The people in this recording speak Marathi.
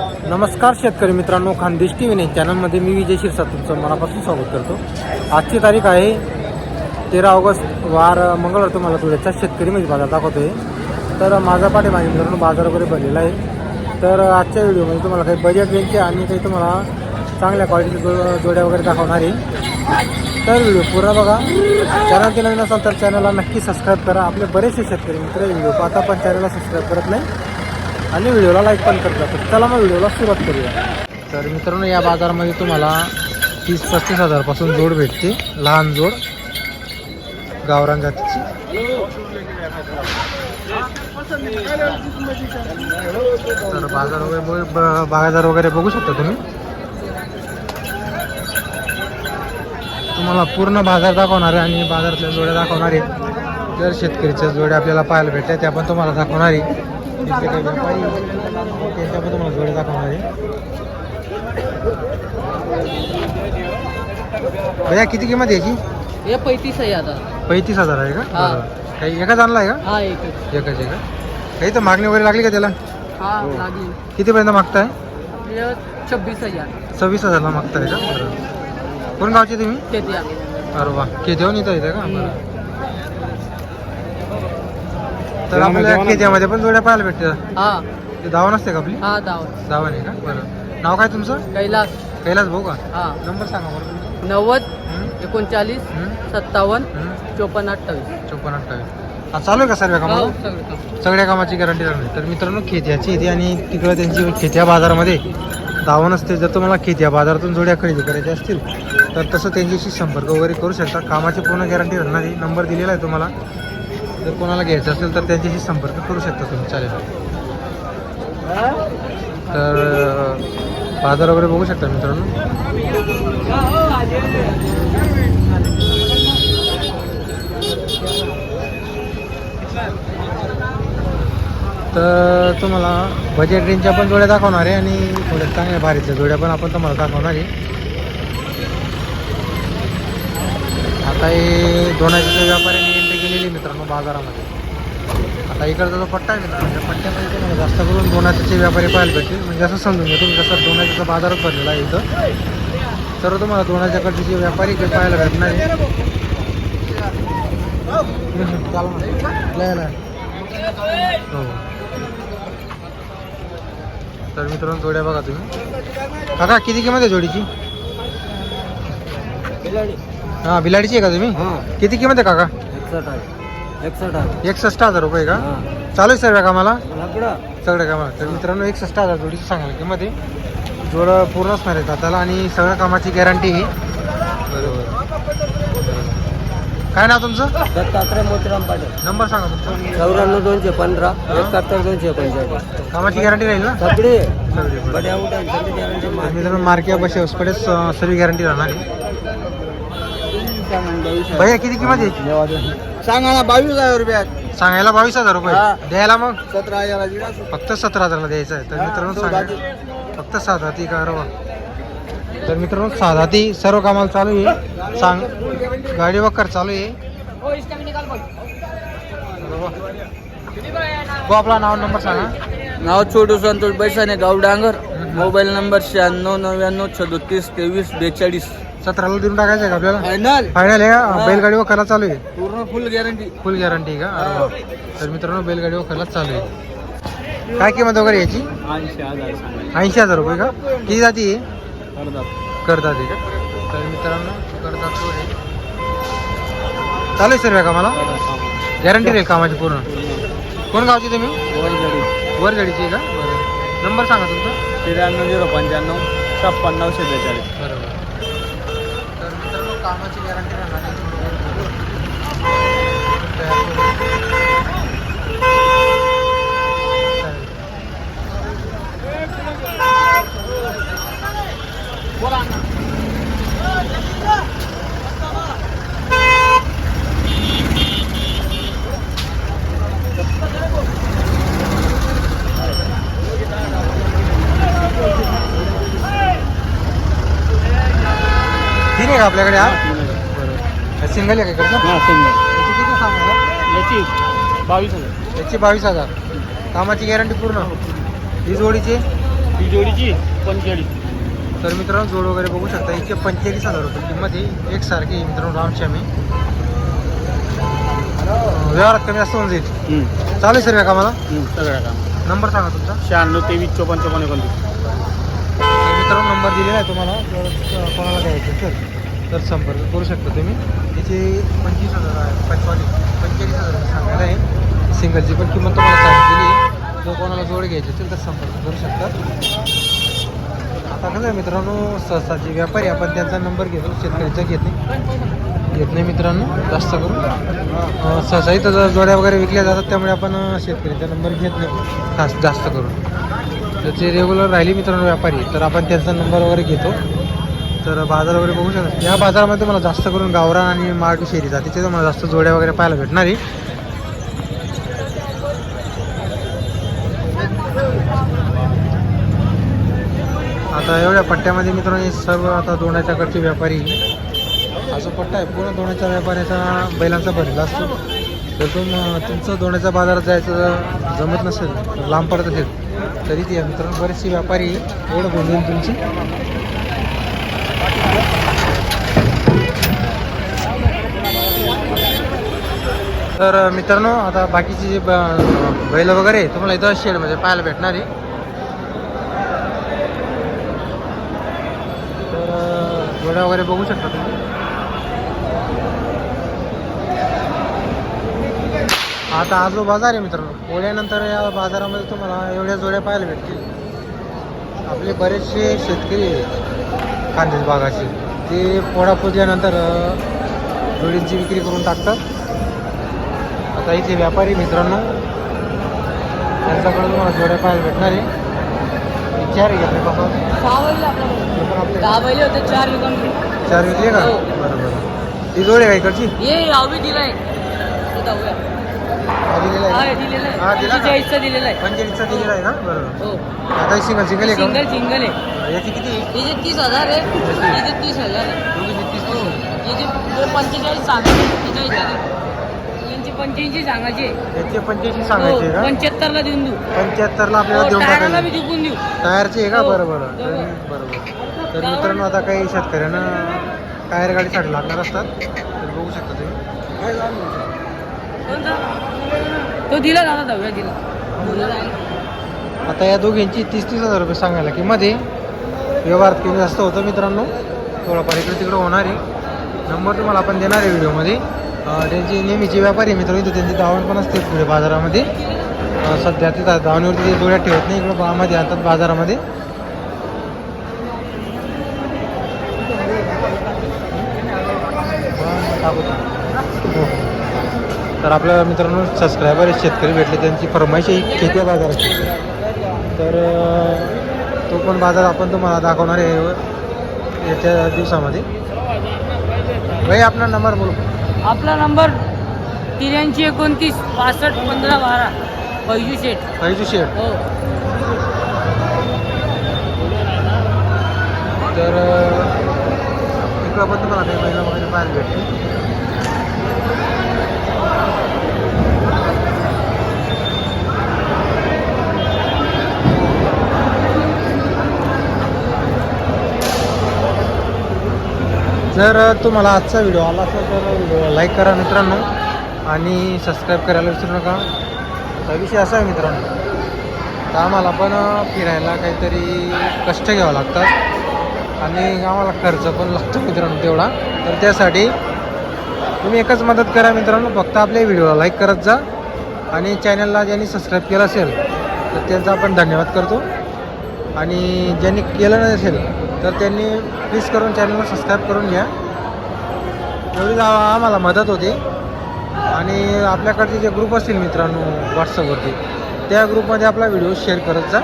नमस्कार शेतकरी मित्रांनो खानदेश टी व्ही चॅनलमध्ये मी विजय शिरसाट तुमचं मनापासून स्वागत करतो. आजची तारीख आहे तेरा ऑगस्ट वार मंगळवार तुम्हाला धुळ्याचा शेतकरी म्हणजे बाजार दाखवतोय. तर माझा पाठीमागे मित्रांनो बाजार वगैरे भरलेला आहे. तर आजच्या व्हिडिओमध्ये तुम्हाला काही बजेट रेंजचे आणि काही तुम्हाला चांगल्या क्वालिटीचे जो जोड्या वगैरे दाखवणार आहे. तर व्हिडिओ पूर्ण बघा. चॅनल केलं नसाल तर चॅनलला नक्की सबस्क्राईब करा. आपले बरेचसे शेतकरी मित्र व्हिडिओ पाहता पण चॅनलला सबस्क्राईब करत नाही. आणि व्हिडिओला लाईक पण करत. जातात चला मग व्हिडिओला सुरुवात करूया. तर मित्रांनो या बाजारामध्ये तुम्हाला तीस पस्तीस हजारपासून जोड भेटते. लहान जोड. गावरान जातीची तर बाजार वगैरे बाजार वगैरे बघू शकता तुम्ही. तुम्हाला पूर्ण बाजार दाखवणार आहे आणि बाजारातल्या जोड्या दाखवणार आहे जर शेतकरीच्या जोड्या आपल्याला पाहायला भेटल्या त्या पण तुम्हाला दाखवणार आहे. तिथले काही व्यापारी त्यांच्या पण तुम्हाला जोड्या दाखवणार आहे भैया किती किंमत याची? हे पैतीस आहे आता. पैतीस हजार आहे का? हा. बरं. काही एकच आणला आहे का? हा एक. एकच आहे का? काही तर मागणी वगैरे लागली का त्याला? हा लागली. कितीपर्यंत मागताय? हे छब्बीस हजार. सव्वीस हजारला मागताय का? बरं. कोण गावचे तुम्ही? अरे वा. केदेवून इथं येतं का? बरं. तर आपल्या केद्यामध्ये पण जोड्या पाहायला भेटतात. हा. ते धावा नसते का आपली? हा दाव. धावा नाही का? बरं. नाव काय तुमचं? कैलास. कैलास भाऊ का? हा. नंबर सांगा बरं तुमचा. नव्वद? एकोणचाळीस? सत्तावन्न हं? चोपन्न अठ्ठावीस. चोपन्न अठ्ठावीस. हा चालू आहे का सर्व हो, कामाला. सगळं काम. सगळ्या कामाची गॅरंटी राहणार तर मित्रांनो खेत्याची येते आणि तिकडं त्यांची खेत्या बाजारामध्ये दावा नसते जर तुम्हाला खेत्या बाजारातून जोड्या खरेदी करायच्या असतील तर तसं त्यांच्याशी संपर्क वगैरे करू शकता. कामाची पूर्ण गॅरंटी राहणार आहे. नंबर दिलेला आहे तुम्हाला. जर कोणाला घ्यायचं असेल तर त्यांच्याशी संपर्क करू शकता तुम्ही चालेल. तर बाजार वगैरे बघू शकता मित्रांनो. तर तुम्हाला बजेट रेंजच्या पण जोड्या दाखवणार आहे आणि थोड्या चांगल्या भारीच्या जोड्या पण आपण तुम्हाला दाखवणार आहे. आता हे दोनाच्या व्यापाऱ्यांनी केलेली मित्रांनो बाजारामध्ये. आता इकडचा जो पट्टा आहे मित्रांनो त्या पट्ट्यामध्ये तुम्हाला जास्त करून दोनाचे व्यापारी पाहायला भेटतील. म्हणजे असं समजून घ्या तुम्ही जसं दोनाचा बाजारच भरलेला आहे इथं तर तुम्हाला दोनाच्या कडचे व्यापारी काही पाहायला भेटणार. हो. तर मित्रांनो जोड्या बघा तुम्ही. काका किती किंमत आहे जोडीची? हां बिलाडीची आहे का तुम्ही? किती किंमत आहे काका? एकसष्ट आहे. एकसष्ट हजार रुपये का? चालू आहे सर्व कामाला? सगळ्या कामाला. तर मित्रांनो एकसष्ट हजार जोडीची सांगायला किंमत आहे. जोडं पूर्ण असणार आहे दाताला आणि सगळ्या कामाची गॅरंटी ही. बरोबर. काय नाव तुमचं? दत्तात्रय मोतीराम पाटील. नंबर सांगा तुमचा. चौऱ्याण्णव दोनशे पंधरा एकाहत्तर दोनशे पंचेचाळीस कामाची गॅरंटी राहील ना? सगळे. बड्या तर मित्रांनो बस हॉस्पिटल सर्व गॅरंटी राहणार आहे. भैया किती किंमत आहे? सांगा ना बावीस हजार रुपयात सांगायला बावीस हजार रुपये. द्यायला मग? सतरा हजार फक्त सतरा हजारला द्यायचं आहे. तर हा, मित्रांनो तो सांगा. फक्त सात हाती का? रवा तर मित्रांनो सात हाती सर्व कामाला चालू आहे. सांग. गाडी वक्कर चालू आहे. हो आपला नाव नंबर सांगा. नाव छोटू संतोष बैसाने गाव डांगर मोबाईल नंबर शहाण्णव नव्याण्णव सदोतीस तेवीस बेचाळीस. सतराला देऊन टाकायचं आहे का आपल्याला? फायनल फायनल आहे का? हा. बैलगाडी वखरला चालू आहे. पूर्ण फुल गॅरंटी फुल गॅरंटी का? अरे वा. तर मित्रांनो बैलगाडी वखरला चालू आहे. काय किंमत वगैरे याची? ऐंशी हजार सांगा ऐंशी हजार रुपये का? किती जाती आहे करतात आहे का? तर मित्रांनो करतात तो आहे. चालू आहे सर्व कामाला? गॅरंटी राहील कामाची पूर्ण. कोण गावची तुम्ही? वरगडीची आहे का? बरं. नंबर सांगा तुमचा. त्र्याण्णव झिरो पंच्याण्णव छप्पन्न बेचाळीस. बरोबर. मित्रांनो कामाची गॅरंटी राहणार आहे. तीन आहे का आपल्याकडे हा सिंगल. इकडचं याची किती सांगा याची बावीस हजार. याची बावीस हजार. कामाची गॅरंटी पूर्ण? ही जोडीची? ही जोडीची पंचेचाळीस. तर मित्रांनो जोड वगैरे बघू शकता. याचे पंचेचाळीस हजार रुपये किंमत आहे एकसारखी आहे मित्रांनो रामश्यामी व्यवहारात कमी जास्त होऊन जाईल. चालेल सर का मला सगळ्या काम नंबर सांगा तुमचा. शहाण्णव तेवीस चोपन्न चोपन्न एकोणतीस. तर मित्रांनो नंबर दिलेला आहे तुम्हाला. जर कोणाला द्यायचं असेल तर संपर्क करू शकता तुम्ही. त्याचे पंचवीस हजार आहे पंचवालीस पंचेचाळीस हजार सांगायला आहे. सिंगलची पण किंमत तुम्हाला सांगितलेली आहे. कोणाला जोड घ्यायची असेल तर संपर्क करू शकता. आता कसं आहे मित्रांनो सहसा जे व्यापारी आपण त्यांचा नंबर घेतो. शेतकऱ्यांचा घेत नाही. घेत नाही मित्रांनो जास्त करून. सहसाही सहसा इथं जोड्या वगैरे विकल्या जातात त्यामुळे आपण शेतकऱ्यांचा नंबर घेत नाही. खास जास्त करून. जर जे रेग्युलर राहिली मित्रांनो व्यापारी तर आपण त्यांचा नंबर वगैरे घेतो. तर बाजार वगैरे बघू शकता. या बाजारामध्ये मला जास्त करून गावरान आणि मार्ग शेरी जातीचे मला जास्त जोड्या वगैरे पाहायला भेटणार आहे. आता एवढ्या पट्ट्यामध्ये मित्रांनो सर्व आता दोण्याच्याकडचे व्यापारी. असा पट्टा आहे पूर्ण दोण्याच्या व्यापाऱ्याचा बैलांचा भरला असतो. तर तुम तुमचं दोण्याच्या बाजारात जायचं जमत नसेल लांब पडत असेल तरी ते मित्रांनो बरेचसे व्यापारी एवढं बोलून तुमची तर मित्रांनो आता बाकीचे जे ब- बैल वगैरे तुम्हाला इथं शेडमध्ये पाहायला भेटणार आहे. तर घोड्या जोड्या वगैरे बघू शकता तुम्ही. आता हा जो बाजार आहे मित्रांनो पोळ्यानंतर या बाजारामध्ये तुम्हाला एवढ्या जोड्या पाहायला भेटतील. आपले बरेचसे शेतकरी कांदेज बागाचे ते पोळा पुजल्यानंतर जोडींची विक्री करून टाकतात. आता इथे व्यापारी मित्रांनो त्यांच्याकडे तुम्हाला जोड्या पाहायला भेटणार आहे. दहा बैल होते चार चार विकले का? हो. बरोबर ती जोड आहे का इकडची? हा दिलेला हा आहे. हे दिलेला हा, दिला का? आहे चाळीसचा दिलेला आहे. पंचेचाळीसचा दिलेला आहे ना? बरोबर. हो. आता सिंगल सिंगल आहे सिंगल का सिंगल आहे. याची किती? आहे? हे जे तीस हजार आहे हे जे तीस हजार आहे. आहे. हे. जे जे पंचेचाळीस सांगायचे पंचेचाळीस हजार. यांची पंच्याऐंशी सांगायचे याचे पंच्याऐंशी सांगायचे हो, का? पंच्याहत्तरला देऊन देऊ. पंच्याहत्तरला आपल्याला हो, देऊन टायराला बी टाकायचे विकून देऊ. टायरचे आहे का? हो, बरं बरं तर दोघं. बरोबर. तर मित्रांनो आता काही शेतकऱ्यांना टायर गाडीसाठी लागणार असतात. तर बघू शकता तुम्ही. कोणता? तो दिला दादा दहाव्या दिला. आता या दोघींची तीस तीस हजार रुपये सांगायला किंमत आहे व्यवहार कमी जास्त होतं मित्रांनो? थोडंफार इकडे तिकडे होणार आहे. नंबर तुम्हाला आपण देणार आहे व्हिडिओमध्ये. त्यांचे त्यांची नेहमीचे व्यापारी मित्र इथे त्यांची धावण पण असते पुढे बाजारामध्ये. सध्या ते धावणीवरती ते जोड्या ठेवत नाही इकडं बामध्ये आणतात बाजारामध्ये. हो. तर आपल्या मित्रांनो सबस्क्रायबर शेतकरी भेटले त्यांची फरमाईश खेती बाजाराची तर तो पण बाजार आपण तुम्हाला दाखवणार आहे याच्या दिवसामध्ये. भाई आपला नंबर बोलू. आपला नंबर त्र्याऐंशी एकोणतीस पासष्ट पंधरा बारा. बैजू शेठ. पैजू शेट हो. तर इकडं पण तुम्हाला काही महिला वगैरे पाहायला भेटते जर तुम्हाला आजचा व्हिडिओ आला असेल तर व्हिडिओ लाईक करा मित्रांनो आणि सबस्क्राईब करायला विसरू नका. हा विषय असा आहे मित्रांनो तर आम्हाला पण फिरायला काहीतरी कष्ट घ्यावं लागतात आणि आम्हाला खर्च पण लागतो मित्रांनो तेवढा. तर त्यासाठी तुम्ही एकच मदत करा मित्रांनो फक्त आपल्या व्हिडिओला लाईक करत जा आणि चॅनलला ज्यांनी सबस्क्राईब केलं असेल तर त्यांचा आपण धन्यवाद करतो. आणि ज्यांनी केलं नसेल तर त्यांनी प्लीज करून चॅनलला सबस्क्राईब करून घ्या. एवढीच आम्हाला मदत होते. आणि आपल्याकडचे जे ग्रुप असतील मित्रांनो व्हॉट्सअपवरती त्या ग्रुपमध्ये आपला व्हिडिओ शेअर करत जा.